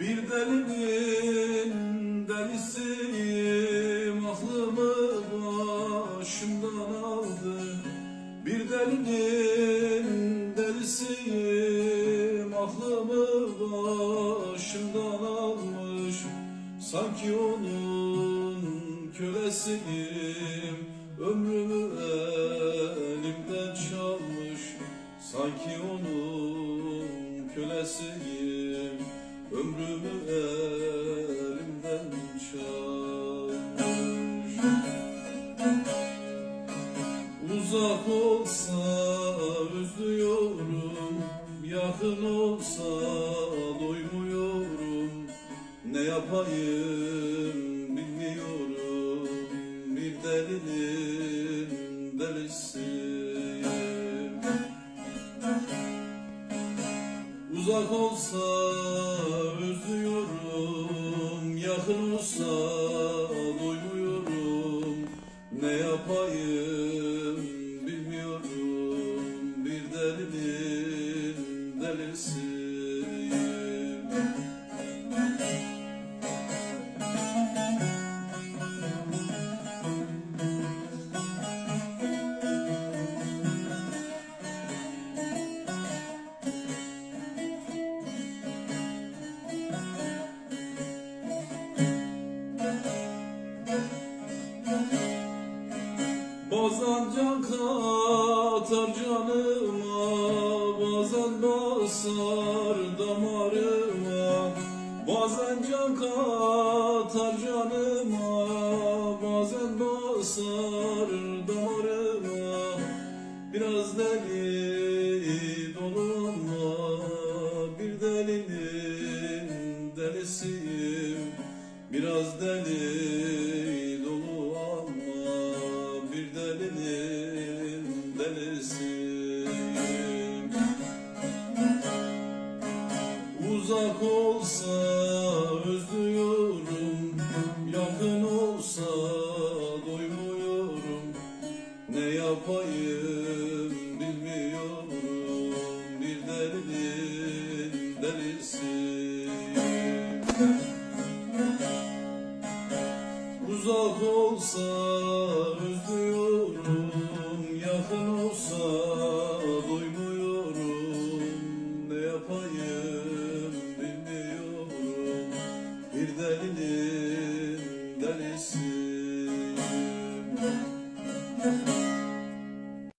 Bir delinin delisiyim Aklımı başımdan aldı. Bir delinin delisiyim Aklımı başımdan almış. Sanki onun kölesiyim Ömrümü elimden çalmış. Sanki onun kölesiyim Uzak olsa özlüyorum Yakın olsa doymuyorum. Ne yapayım bilmiyorum Bir delinin delisiyim Uzak olsa Bazen can katar canıma basar damarıma Bazen can katar canıma Bazen basar damarıma. Biraz deli dolu Bir delinin delisiyim. Biraz deli Uzak olsa özlüyorum. Yakın olsa doymuyorum. Ne yapayım bilmiyorum. Bir derdin delisi. Uzak olsa özlüyorum. Yakın olsa doymuyorum. Ne yapayım? this.